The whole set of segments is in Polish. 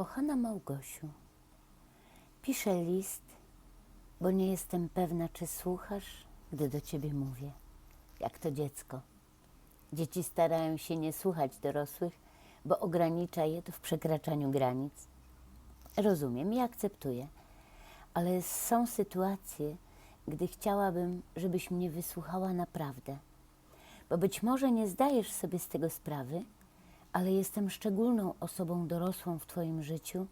Kochana Małgosiu, piszę list, bo nie jestem pewna, czy słuchasz, gdy do ciebie mówię, jak to dziecko. Dzieci starają się nie słuchać dorosłych, bo ogranicza je to w przekraczaniu granic. Rozumiem i akceptuję, ale są sytuacje, gdy chciałabym, żebyś mnie wysłuchała naprawdę. Bo być może nie zdajesz sobie z tego sprawy, ale jestem szczególną osobą dorosłą w Twoim życiu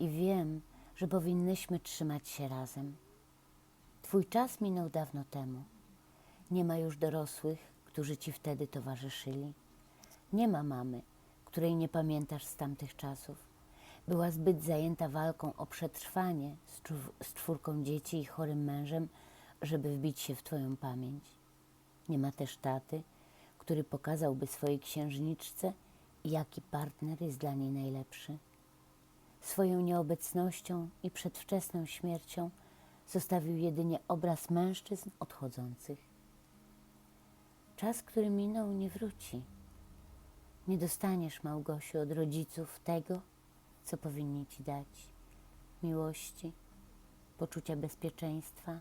i wiem, że powinnyśmy trzymać się razem. Twój czas minął dawno temu. Nie ma już dorosłych, którzy Ci wtedy towarzyszyli. Nie ma mamy, której nie pamiętasz z tamtych czasów. Była zbyt zajęta walką o przetrwanie z, czwórką dzieci i chorym mężem, żeby wbić się w Twoją pamięć. Nie ma też taty, który pokazałby swojej księżniczce, jaki partner jest dla niej najlepszy. Swoją nieobecnością i przedwczesną śmiercią zostawił jedynie obraz mężczyzn odchodzących. Czas, który minął, nie wróci. Nie dostaniesz, Małgosiu, od rodziców tego, co powinni ci dać: miłości, poczucia bezpieczeństwa,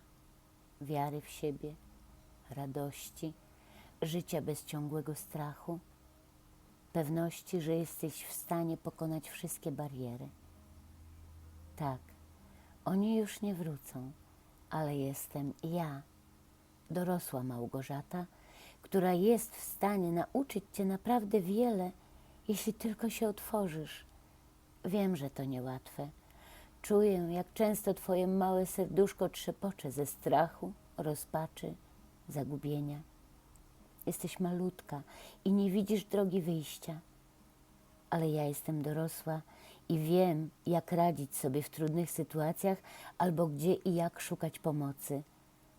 wiary w siebie, radości, życia bez ciągłego strachu, pewności, że jesteś w stanie pokonać wszystkie bariery. Tak, oni już nie wrócą, ale jestem ja, dorosła Małgorzata, która jest w stanie nauczyć Cię naprawdę wiele, jeśli tylko się otworzysz. Wiem, że to niełatwe. Czuję, jak często Twoje małe serduszko trzepocze ze strachu, rozpaczy, zagubienia. Jesteś malutka i nie widzisz drogi wyjścia. Ale ja jestem dorosła i wiem, jak radzić sobie w trudnych sytuacjach albo gdzie i jak szukać pomocy.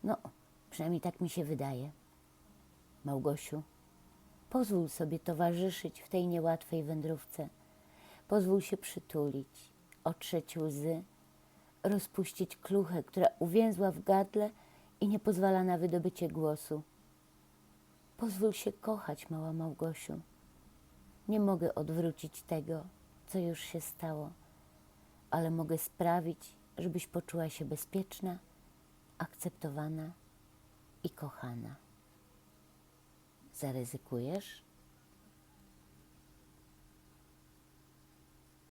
No, przynajmniej tak mi się wydaje. Małgosiu, pozwól sobie towarzyszyć w tej niełatwej wędrówce. Pozwól się przytulić, otrzeć łzy, rozpuścić kluchę, która uwięzła w gardle i nie pozwala na wydobycie głosu. Pozwól się kochać, mała Małgosiu. Nie mogę odwrócić tego, co już się stało, ale mogę sprawić, żebyś poczuła się bezpieczna, akceptowana i kochana. Zaryzykujesz?